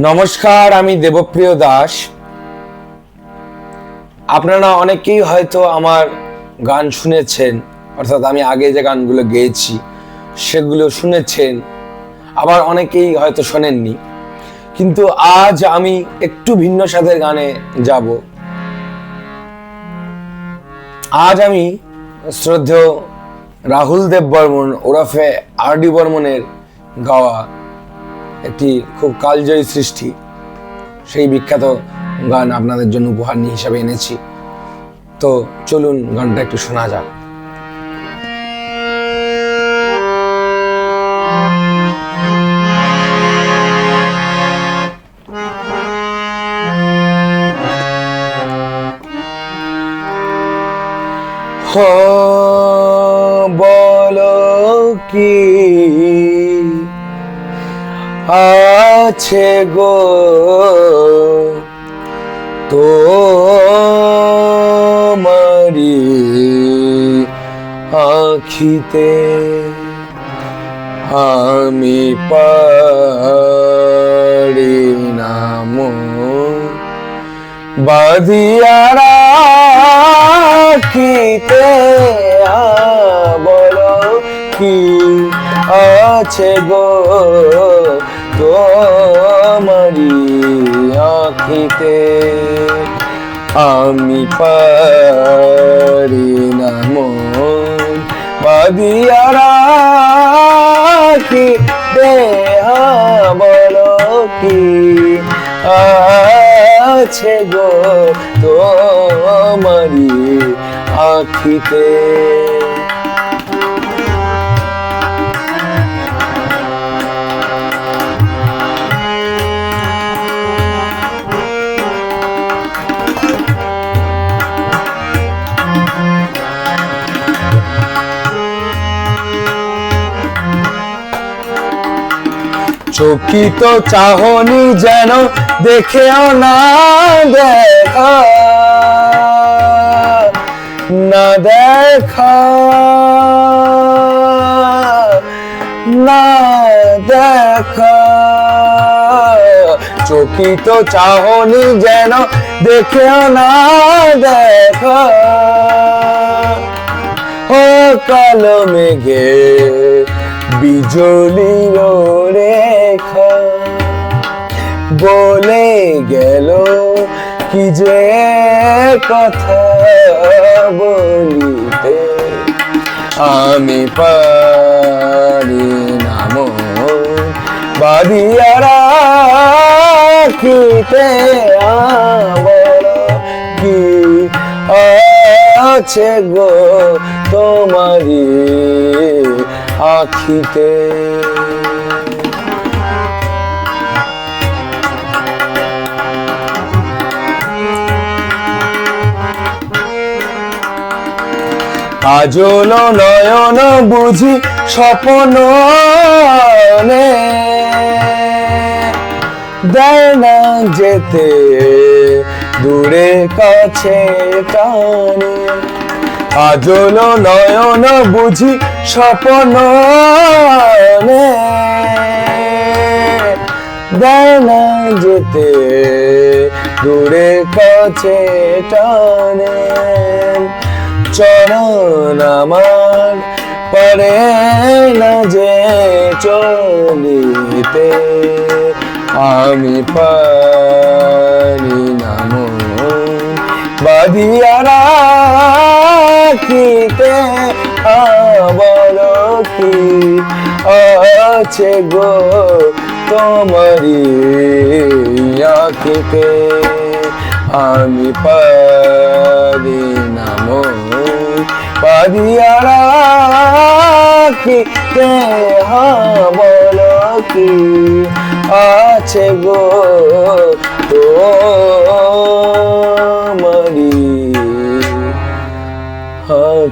নমস্কার, আমি দেবপ্রিয় দাস। আপনারা অনেকেই হয়তো আমার গান শুনেছেন, অর্থাৎ আমি আগে যে গানগুলো গেয়েছি, সেগুলো শুনেছেন, আবার অনেকেই হয়তো শোনেননি। কিন্তু আজ আমি একটু ভিন্ন স্বাদের গানে যাব। আজ আমি শ্রদ্ধেয় রাহুল দেব বর্মন ওরফে আর ডি বর্মনের গাওয়া একটি খুব কালজয়ী সৃষ্টি। সেই বিখ্যাত গান আপনাদের জন্য উপহার নিয়ে হিসাবে এনেছি। তো চলুন গানটা একটু শোনা যাক। বলো কি আছে গো তো মারি আখিতে। আমি পারি নাম বাদিয়া রাখিতে বলো কি আছে গো তোমারি আখিতে। আমি পারি না মন বাদিয়া কি আছে গো তোমারি আখিতে। চকিত চাহনি যেন দেখেও না দেখা না দেখা। না দেখা। চকিত চাহনি যেন দেখেও না দেখা ও কালো মেঘে বিজলির রেখা বলে গেল কি যে কথা বলিতে আমি পারি নাম বাদিয়া আমার কি আছে গো তোমারি আখিতে। কাজল নয়ন বুঝি স্বপ্ন দেয় না যেতে দূরে কাছে টানে। কাজল নয়ন বুঝি স্বপ্ন দেয় না যেতে, দূরে কাছে টানে। চরণ আমার পারে না যে চলিতে, আমি পারি না। রাখিতে বল কি আছে গো তোমারি আখিতে? আমি পারি না মন। বাদিয়া রাখিতে বল কি আছে গো তোমারি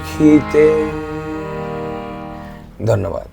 আখিতে ধন্যবাদ।